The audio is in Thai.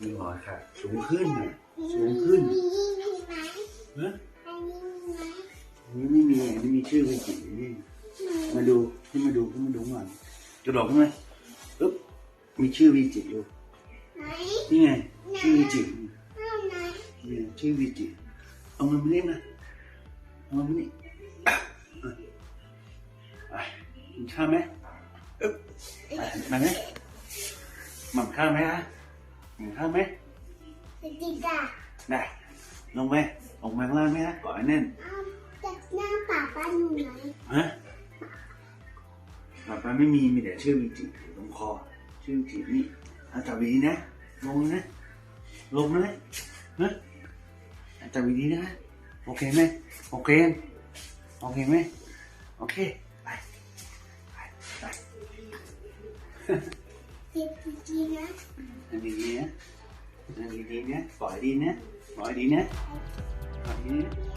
มีหมอนค่ะ สูงขึ้นน่ะสูงขึ้นมีมีไหมเนะอันนี้มีไหมอันนี้ไม่มีอันนี้มีชื่อวิจินี่ มาดูขึ้นมาดูขึ้นมาดูก่อนกระโดดขึ้นไหมปึ๊บมีชื่อวิจิอยู่ไหนนี่ไงชื่อวิจิเอาไหนนี่ชื่อวิจิเอามันมานี่มาเอามันมานี่อะอะไปกินข้าวไหมอึ๊บไปมาไหมหม่ำข้าวไหมฮะ หม่ำข้าวไหมติดจ้ะได้ลงไปลงมาข้างล่างไหมฮะก่อนให้แน่นเอาจากหน้าป่าป้าหนูไหนฮะแบบมันไม่มีมีแต่ชื่อวิจิอยู่ตรงคอชื่อวิจินี่เอาจับดีๆนะลงนะลงนะนะเอาจับดีๆนะโอเคไหมโอเคยังโอเคไหมโอเค เจ็บจริงๆน